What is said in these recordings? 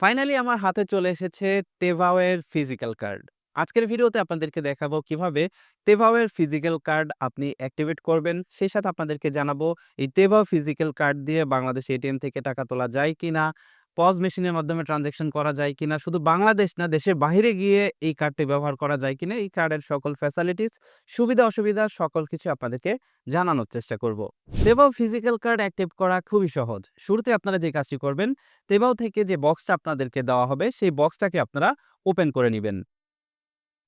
Finally আমার হাতে চলে এসেছে তেভাওয়ের ফিজিক্যাল কার্ড। আজকের ভিডিওতে আপনাদেরকে দেখাবো কীভাবে তেভাওয়ের ফিজিক্যাল কার্ড আপনি অ্যাক্টিভেট করবেন। সেই সাথে আপনাদেরকে জানাব, এই তেভাও ফিজিক্যাল কার্ড দিয়ে বাংলাদেশ এটিএম থেকে টাকা তোলা যায় কিনা? পজ মেশিনের মাধ্যমে ট্রান্সেকশন করা যায় কিনা? শুধু বাংলাদেশ না দেশের বাহিরে গিয়ে এই কার্ডটি ব্যবহার করা যায় কিনা? এই কার্ডের সকল ফ্যাসিলিটিস, সুবিধা-অসুবিধা সকল কিছু আপনাদেরকে জানানোর চেষ্টা করব। তেভাও ফিজিক্যাল কার্ড অ্যাক্টিভ করা খুবই সহজ। শুরুতে আপনারা যে কাজটি করবেন, তেবাও থেকে যে বক্সটা আপনাদেরকে দেওয়া হবে, সেই বক্সটাকে আপনারা ওপেন করে নেবেন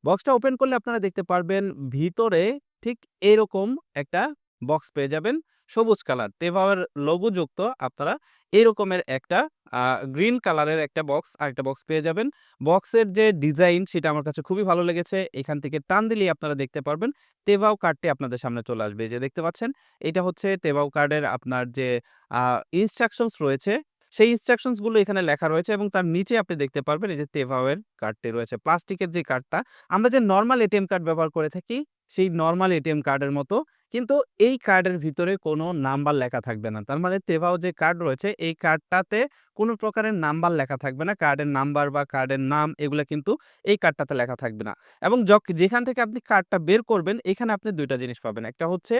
বক্সটা ওপেন করলে আপনারা দেখতে পারবেন ভিতরে ঠিক এরকম একটা বক্স পেয়ে যাবেন সবুজ কালার। তেভাওয়ের লোগো যুক্ত আপনারা এরকমের একটা গ্রিন কালারের একটা বক্স আরেকটা বক্স পেয়ে যাবেন। বক্সের যে ডিজাইন সেটা আমার কাছে খুবই ভালো লেগেছে। এখান থেকে টান দিলেই আপনারা দেখতে পারবেন তেভাও কার্ডটি আপনাদের সামনে চলে আসবে। যে দেখতে পাচ্ছেন, এটা হচ্ছে তেভাও কার্ডের আপনার যে ইনস্ট্রাকশনস রয়েছে, সেই ইনস্ট্রাকশনসগুলো এখানে লেখা রয়েছে এবং তার নিচে আপনি দেখতে পারবেন এই যে তেভাওয়ের কার্ডটি রয়েছে। প্লাস্টিকের যে কার্ডটা, আমরা যে নর্মাল এটিএম কার্ড ব্যবহার করে থাকি, সেই নর্মাল এটিএম কার্ডের মতো। কিন্তু এই কার্ডের ভিতরে কোনো নাম্বার লেখা থাকবে না। তার মানে তেভাও যে কার্ড রয়েছে, এই কার্ডটাতে কোনো প্রকারের নাম্বার লেখা থাকবে না। কার্ডের নাম্বার বা কার্ডের নাম এগুলো কিন্তু এই কার্ডটাতে লেখা থাকবে না। এবং যেখান থেকে আপনি কার্ডটা বের করবেন, এখানে আপনি দুইটা জিনিস পাবেন। একটা হচ্ছে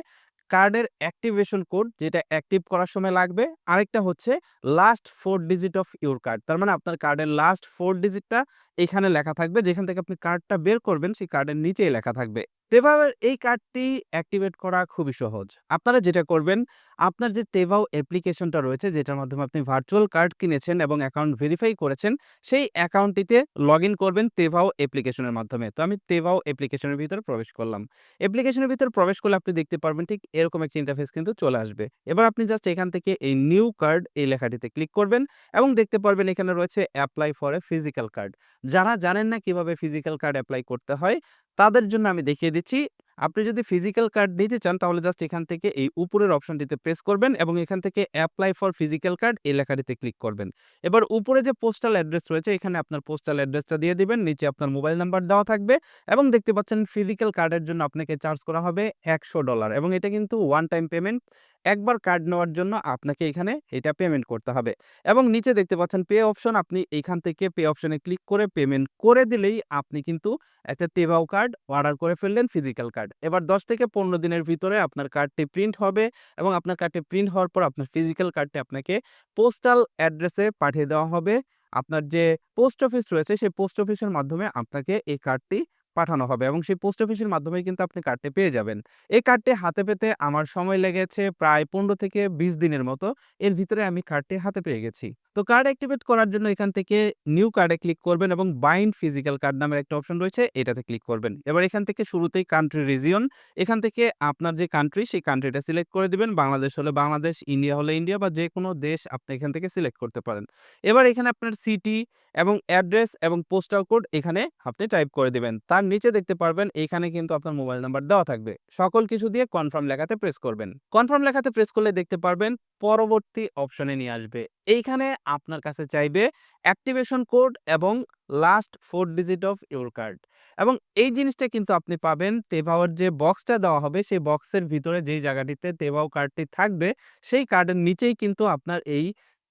কার্ডের অ্যাক্টিভেশন কোড যেটা অ্যাক্টিভ করার সময় লাগবে। আরেকটা হচ্ছে last four digit of your card. তার মানে আপনার কার্ডের লাস্ট ফোর ডিজিটটা এখানে লেখা থাকবে। যেখান থেকে আপনি কার্ডটা বের করবেন, সেই কার্ডের নিচেই লেখা থাকবে। তেভাওয়ের এই কার্ডটি অ্যাক্টিভেট করা খুবই সহজ। আপনারা যেটা করবেন, আপনার যে তেভাও অ্যাপ্লিকেশনটা রয়েছে, যেটার মাধ্যমে আপনি ভার্চুয়াল কার্ড কিনেছেন এবং অ্যাকাউন্ট ভেরিফাই করেছেন, সেই অ্যাকাউন্টটিতে লগইন করবেন তেভাও অ্যাপ্লিকেশনের মাধ্যমে। তো আমি তেভাও অ্যাপ্লিকেশনের ভিতরে প্রবেশ করলাম। অ্যাপ্লিকেশনের ভিতরে প্রবেশ করলে আপনি দেখতে পারবেন ঠিক এরকম একটা ইন্টারফেস কিন্তু চলে আসবে। এবার আপনি জাস্ট এখান থেকে এই নিউ কার্ড এই লেখাটিতে ক্লিক করবেন এবং দেখতে পারবেন এখানে রয়েছে apply for a physical card. যারা জানেন না কীভাবে ফিজিক্যাল কার্ড অ্যাপ্লাই করতে হয়, তাদের জন্য আমি দেখিয়ে। ರುಚಿ আপনি যদি ফিজিক্যাল কার্ড নিতে চান, তাহলে জাস্ট এখান থেকে এই উপরের অপশনটিতে প্রেস করবেন এবং এখান থেকে অ্যাপ্লাই ফর ফিজিক্যাল কার্ড এই লেখাটিতে ক্লিক করবেন। এবার উপরে যে পোস্টাল অ্যাড্রেস রয়েছে, এখানে আপনার পোস্টাল অ্যাড্রেসটা দিয়ে দিবেন। নিচে আপনার মোবাইল নাম্বার দেওয়া থাকবে এবং দেখতে পাচ্ছেন ফিজিক্যাল কার্ডের জন্য আপনাকে চার্জ করা হবে $১০০ এবং এটা কিন্তু ওয়ান টাইম পেমেন্ট। একবার কার্ড নেওয়ার জন্য আপনাকে এখানে এটা পেমেন্ট করতে হবে এবং নিচে দেখতে পাচ্ছেন পে অপশন। আপনি এখান থেকে পে অপশনে ক্লিক করে পেমেন্ট করে দিলেই আপনি কিন্তু একটা তেভাও কার্ড অর্ডার করে ফেললেন ফিজিক্যাল কার্ড। এবার ১০ থেকে ১৫ দিনের ভিতরে আপনার কার্ডটি প্রিন্ট হবে এবং আপনার কার্ডটি প্রিন্ট হওয়ার পর আপনার ফিজিক্যাল কার্ডটি আপনাকে পোস্টাল অ্যাড্রেসে পাঠিয়ে দেওয়া হবে। আপনার যে পোস্ট অফিস রয়েছে, সেই পোস্ট অফিসের মাধ্যমে আপনাকে এই কার্ডটি পাঠানো হবে এবং সেই পোস্ট অফিসের মাধ্যমেই কিন্তু আপনি কার্ডটি পেয়ে যাবেন। এই কার্ডটি হাতে পেতে আমার সময় লেগেছে প্রায় ১৫ থেকে ২০ দিনের মতো। এর ভিতরে আমি কার্ডটি হাতে পেয়ে গেছি। তো কার্ড অ্যাক্টিভেট করার জন্য এখান থেকে নিউ কার্ডে ক্লিক করবেন এবং বাইন্ড ফিজিক্যাল কার্ড নামের একটা অপশন রয়েছে, এটাতে ক্লিক করবেন। এবার এখান থেকে শুরুতেই কান্ট্রি রিজিয়ন, এখান থেকে আপনার যে কান্ট্রি, সেই কান্ট্রিটা সিলেক্ট করে দিবেন। বাংলাদেশ হলে বাংলাদেশ, ইন্ডিয়া হলে ইন্ডিয়া বা যে কোনো দেশ আপনি এখান থেকে সিলেক্ট করতে পারেন। এবার এখানে আপনার সিটি এবং অ্যাড্রেস এবং পোস্টাল কোড এখানে আপনি টাইপ করে দিবেন। তার নিচে দেখতে পারবেন এইখানে কিন্তু আপনার মোবাইল নাম্বার দেওয়া থাকবে। সকল কিছু দিয়ে কনফার্ম লেখাতে প্রেস করবেন। কনফার্ম লেখাতে প্রেস করলে দেখতে পারবেন পরবর্তী অপশনে নিয়ে আসবে। এইখানে আপনার কাছে চাইবে অ্যাক্টিভেশন কোড এবং last 4 digit of your card এবং এই জিনিসটা কিন্তু আপনি পাবেন তেভাওয়ের যে বক্সটা দেওয়া হবে, সেই বক্সের ভিতরে যেই জায়গাটিতে তেভাও কার্ডটি থাকবে, সেই কার্ডের নিচেই কিন্তু আপনার এই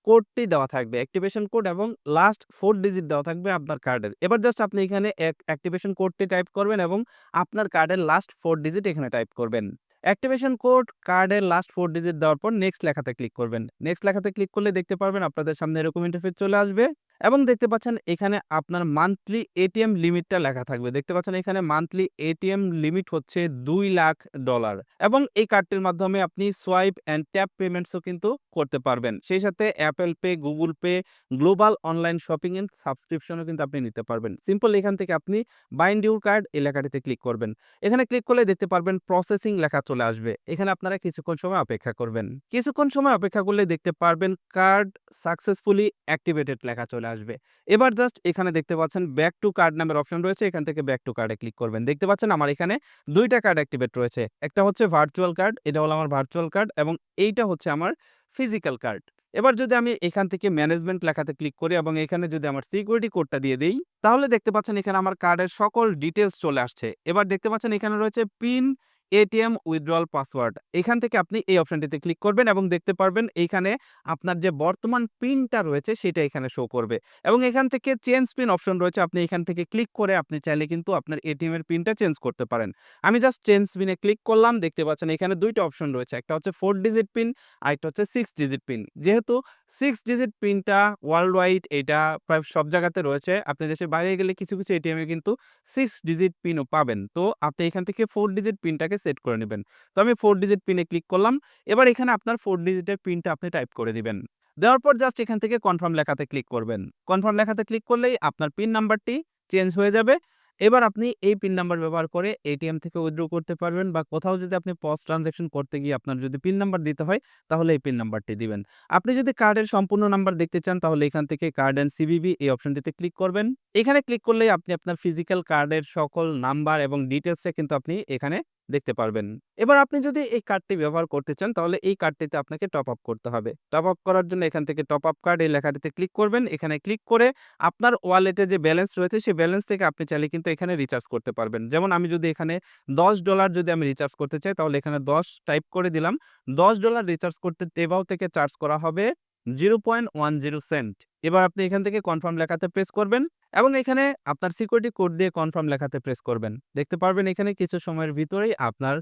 কোডটি দেওয়া থাকবে। অ্যাক্টিভেশন কোড এবং লাস্ট ফোর ডিজিট দেওয়া থাকবে আপনার কার্ডের। এবার জাস্ট আপনি এখানে অ্যাক অ্যাক্টিভেশন কোডটি টাইপ করবেন এবং আপনার কার্ডের লাস্ট ফোর ডিজিট এখানে টাইপ করবেন। অ্যাক্টিভেশন কোড কার্ডের লাস্ট ফোর ডিজিট দেওয়ার পর নেক্সট লেখাতে ক্লিক করবেন। নেক্সট লেখাতে ক্লিক করলে দেখতে পারবেন আপনাদের সামনে এরকম ইন্টারফেস চলে আসবে এবং দেখতে পাচ্ছেন এখানে আপনার মান্থলি এটিএম লিমিটটা লেখা থাকবে। দেখতে পাচ্ছেন এখানে মান্থলি এটিএম লিমিট হচ্ছে দুই লাখ ডলার এবং এই কার্ডটির মাধ্যমে আপনি সোয়াইপ অ্যান্ড ট্যাপ পেমেন্টসও কিন্তু করতে পারবেন। সেই সাথে Apple pay, Google pay, global online shopping and সাবস্ক্রিপশনও কিন্তু আপনি নিতে পারবেন। সিম্পল এখান থেকে আপনি বাইন্ড ইউর কার্ড এই লেখাটিতে ক্লিক করবেন। এখানে ক্লিক করলে দেখতে পারবেন প্রসেসিং লেখা চলে আসবে। এখানে আপনারা কিছুক্ষণ সময় অপেক্ষা করবেন। কিছুক্ষণ সময় অপেক্ষা করলে দেখতে পারবেন কার্ড সাকসেসফুলি অ্যাক্টিভেটেড লেখা চলে আসবে। এবার জাস্ট এখানে দেখতে পাচ্ছেন ব্যাক টু কার্ড নামের অপশন রয়েছে। এখান থেকে ব্যাক টু কার্ডে ক্লিক করবেন। দেখতে পাচ্ছেন আমার এখানে দুইটা কার্ড অ্যাক্টিভেট রয়েছে। একটা হচ্ছে ভার্চুয়াল কার্ড, এটা হলো আমার ভার্চুয়াল কার্ড এবং এইটা হচ্ছে আমার ফিজিক্যাল কার্ড। এবার যদি আমি এখান থেকে ম্যানেজমেন্ট লেখাতে ক্লিক করি এবং এখানে যদি আমার সিকিউরিটি কোডটা দিয়ে দিই তাহলে দেখতে পাচ্ছেন এখানে আমার কার্ডের সকল ডিটেলস চলে আসছে। এবার দেখতে পাচ্ছেন এখানে রয়েছে পিন এটিএম উইথড্রল পাসওয়ার্ড এখান থেকে আপনি এই অপশনটিতে ক্লিক করবেন এবং দেখতে পারবেন এইখানে আপনার যে বর্তমান পিনটা রয়েছে সেটা এখানে শো করবে। এবং এখান থেকে চেঞ্জ পিন অপশন রয়েছে, আপনি এখান থেকে ক্লিক করে আপনি চাইলে কিন্তু আপনার এটিএম এর পিনটা চেঞ্জ করতে পারেন। আমি জাস্ট চেঞ্জ পিনে ক্লিক করলাম, দেখতে পাচ্ছেন এখানে দুইটা অপশন রয়েছে, একটা হচ্ছে ফোর ডিজিট পিন আর একটা হচ্ছে সিক্স ডিজিট পিন যেহেতু সিক্স ডিজিট পিনটা ওয়ার্ল্ড ওয়াইড এটা প্রায় সব জায়গাতে রয়েছে, আপনি দেশের বাইরে গেলে কিছু কিছু এটিএম এ কিন্তু সিক্স ডিজিট পিনও পাবেন। তো আপনি এখান থেকে ফোর ডিজিট পিনটাকে সেট করে নেবেন। তো আমি ফোর ডিজিট পিনে ক্লিক করলাম। এবার এখানে আপনার ফোর ডিজিটের পিনটা আপনি টাইপ করে দিবেন। দেওয়ার পর জাস্ট এখান থেকে কনফার্ম লেখাতে ক্লিক করবেন। কনফার্ম লেখাতে ক্লিক করলেই আপনার পিন নাম্বারটি চেঞ্জ হয়ে যাবে। এবার আপনি এই পিন নাম্বার ব্যবহার করে এটিএম থেকে উইথড্র করতে পারবেন বা কোথাও যদি আপনি পজ ট্রানজ্যাকশন করতে গিয়ে আপনার যদি পিন নাম্বার দিতে হয়, তাহলে এই পিন নাম্বারটি দিবেন। আপনি যদি কার্ডের সম্পূর্ণ নাম্বার দেখতে চান, তাহলে এখান থেকে কার্ড অ্যান্ড সিবিবি এই অপশনটিতে ক্লিক করবেন। এখানে ক্লিক করলেই আপনি আপনার ফিজিক্যাল কার্ডের সকল নাম্বার এবং ডিটেলসটা কিন্তু আপনি এখানে দেখতে পারবেন। এবার আপনি যদি এই কার্ডটি ব্যবহার করতে চান, তাহলে এই কার্ডটিতে আপনাকে টপ আপ করতে হবে। টপ আপ করার জন্য এখান থেকে টপ আপ কার্ড এই লেখাটিতে ক্লিক করবেন। এখানে ক্লিক করে আপনার ওয়ালেটে যে ব্যালেন্স রয়েছে, সেই ব্যালেন্স থেকে আপনি চাইলে কিন্তু এখানে রিচার্জ করতে পারবেন। যেমন আমি যদি এখানে দশ ডলার যদি আমি রিচার্জ করতে চাই, তাহলে এখানে দশ টাইপ করে দিলাম। দশ ডলার রিচার্জ করতে তেবাও থেকে চার্জ করা হবে zero point one zero cent. এবার আপনি এখান থেকে কনফার্ম লেখাতে প্রেস করবেন এবং এখানে আপনার সিকিউরিটি কোড দিয়ে কনফার্ম লেখাতে প্রেস করবেন। দেখতে পারবেন এখানে কিছু সময়ের ভিতরেই আপনার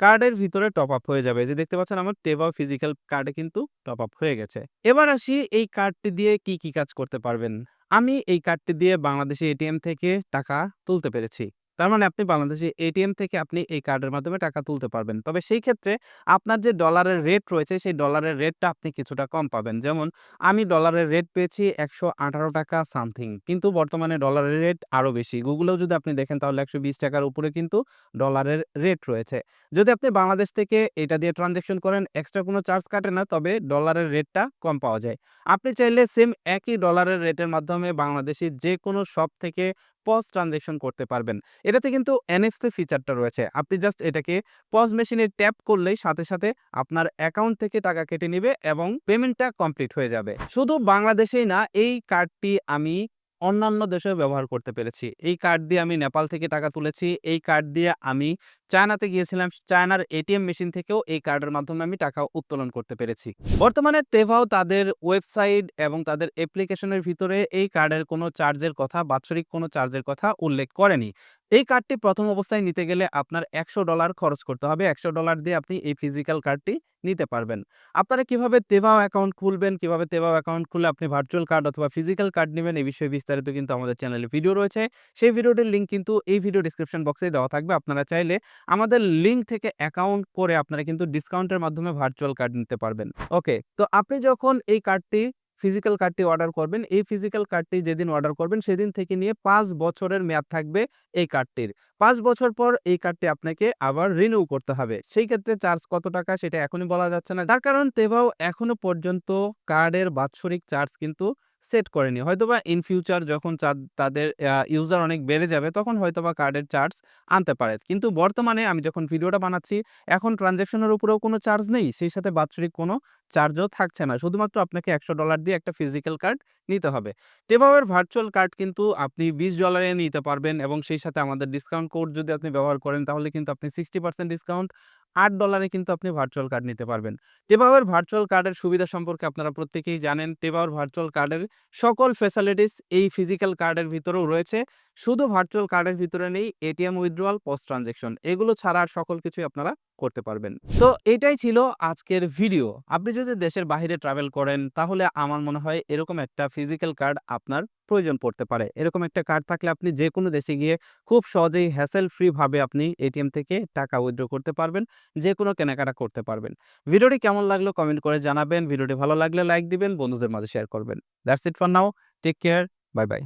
কার্ডের ভিতরে টপ আপ হয়ে যাবে। যে দেখতে পাচ্ছেন আমার টেবা ফিজিক্যাল কার্ডে কিন্তু টপ আপ হয়ে গেছে। এবার আসি এই কার্ডটি দিয়ে কি কি কাজ করতে পারবেন। আমি এই কার্ডটি দিয়ে বাংলাদেশি এটিএম থেকে টাকা তুলতে পেরেছি। তার মানে আপনি বাংলাদেশে এটিএম থেকে আপনি এই কার্ডের মাধ্যমে টাকা তুলতে পারবেন। তবে সেই ক্ষেত্রে আপনার যে ডলারের রেট রয়েছে, সেই ডলারের রেটটা আপনি কিছুটা কম পাবেন। যেমন, আমি ডলারের রেট পেয়েছি একশো আঠারো টাকা সামথিং কিন্তু বর্তমানে ডলারের রেট আরও বেশি। গুগলেও যদি আপনি দেখেন, তাহলে একশো বিশ টাকার উপরে কিন্তু ডলারের রেট রয়েছে। যদি আপনি বাংলাদেশ থেকে এটা দিয়ে ট্রানজ্যাকশন করেন এক্সট্রা কোনো চার্জ কাটে না, তবে ডলারের রেটটা কম পাওয়া যায়। আপনি চাইলে সেম একই ডলারের রেটের মাধ্যমে বাংলাদেশি যে কোনো শপ থেকে পজ ট্রানজেকশন করতে পারবেন। এটাতে কিন্তু এনএফসি ফিচারটা রয়েছে। আপনি জাস্ট এটাকে পজ মেশিনে ট্যাপ করলেই সাথে সাথে আপনার অ্যাকাউন্ট থেকে টাকা কেটে নিবে এবং পেমেন্টটা কমপ্লিট হয়ে যাবে। শুধু বাংলাদেশেই না, এই কার্ডটি আমি অন্যান্য দেশেও ব্যবহার করতে পেরেছি। এই কার্ড দিয়ে আমি নেপাল থেকে টাকা তুলেছি। এই কার্ড দিয়ে আমি চায়নাতে গিয়েছিলাম। চায়নার এটিএম মেশিন থেকেও এই কার্ডের মাধ্যমে আমি টাকা উত্তোলন করতে পেরেছি। বর্তমানে তেভাও তাদের ওয়েবসাইট এবং তাদের অ্যাপ্লিকেশনের ভিতরে এই কার্ডের কোনো চার্জের কথা, বাৎসরিক কোনো চার্জের কথা উল্লেখ করেনি। এই কার্ডটি প্রথম অবস্থায় নিতে গেলে আপনার একশো ডলার খরচ করতে হবে। একশো ডলার দিয়ে আপনি এই ফিজিক্যাল কার্ডটি নিতে পারবেন। আপনারা কীভাবে তেভাও অ্যাকাউন্ট খুলবেন, কীভাবে তেভাও অ্যাকাউন্ট খুলে আপনি ভার্চুয়াল কার্ড অথবা ফিজিক্যাল কার্ড নেবেন এই বিষয়ে বিস্তারিত কিন্তু আমাদের চ্যানেলে ভিডিও রয়েছে। সেই ভিডিওটির লিঙ্ক কিন্তু এই ভিডিও ডিসক্রিপশন বক্সে দেওয়া থাকবে। আপনারা চাইলে আমাদের লিঙ্ক থেকে অ্যাকাউন্ট করে আপনারা কিন্তু ডিসকাউন্টের মাধ্যমে ভার্চুয়াল কার্ড নিতে পারবেন। ওকে তো আপনি যখন এই কার্ডটি ফিজিক্যাল কার্ডটি অর্ডার করবেন। এই ফিজিক্যাল কার্ডটি যেদিন অর্ডার করবেন, সেদিন থেকে নিয়ে পাঁচ বছরের মেয়াদ থাকবে এই কার্ডটির পাঁচ বছর পর এই কার্ডটি আপনাকে আবার রিনিউ করতে হবে। সেই ক্ষেত্রে চার্জ কত টাকা সেটা এখনই বলা যাচ্ছে না। তার কারণ তেভাও এখনও পর্যন্ত কার্ডের বাৎসরিক চার্জ কিন্তু সেট করেনি হয়তোবা ইন ফিউচার যখন তাদের ইউজার অনেক বেড়ে যাবে, তখন হয়তোবা কার্ডের চার্জ আনতে পারে। কিন্তু বর্তমানে আমি যখন ভিডিওটা বানাচ্ছি, এখন ট্রানজ্যাকশনের উপরেও কোনো চার্জ নেই, সেই সাথে বাৎসরিক কোনো চার্জও থাকছে না। শুধুমাত্র আপনাকে একশো ডলার দিয়ে একটা ফিজিক্যাল কার্ড নিতে হবে। টেভাওয়ের ভার্চুয়াল কার্ড কিন্তু আপনি বিশ ডলারে নিতে পারবেন এবং সেই সাথে আমাদের ডিসকাউন্ট কোড যদি আপনি ব্যবহার করেন, তাহলে কিন্তু আপনি সিক্সটি পার্সেন্ট ডিসকাউন্ট আট ডলারে কিন্তু আপনি ভার্চুয়াল কার্ড নিতে পারবেন। টেবাওয়ের ভার্চুয়াল কার্ডের সুবিধা সম্পর্কে আপনারা প্রত্যেকেই জানেন টেবাওয়ার ভার্চুয়াল কার্ডের সকল ফ্যাসিলিটিস এই ফিজিক্যাল কার্ডের ভিতরেও রয়েছে। শুধু ভার্চুয়াল কার্ডের ভিতরে নেই এটিএম উইথড্রয়াল পোস্ট ট্রানজেকশন এগুলো ছাড়া আর সকল কিছুই আপনারা করতে পারবেন। তো এটাই ছিল আজকের ভিডিও আপনি যদি দেশের বাইরে ট্রাভেল করেন, তাহলে আমার মনে হয় এরকম একটা ফিজিক্যাল কার্ড আপনার প্রয়োজন পড়তে পারে। এরকম একটা কার্ড থাকলে আপনি যে কোনো দেশে গিয়ে খুব সহজেই হ্যাসেল ফ্রিভাবে আপনি এটিএম থেকে টাকা উইথড্র করতে পারবেন যে কোনো কেনাকাটা করতে পারবেন। ভিডিওটি কেমন লাগল কমেন্ট করে জানাবেন। ভিডিওটি ভালো লাগলে লাইক দিবেন, বন্ধুদের মাঝে শেয়ার করবেন। That's it for now take care bye bye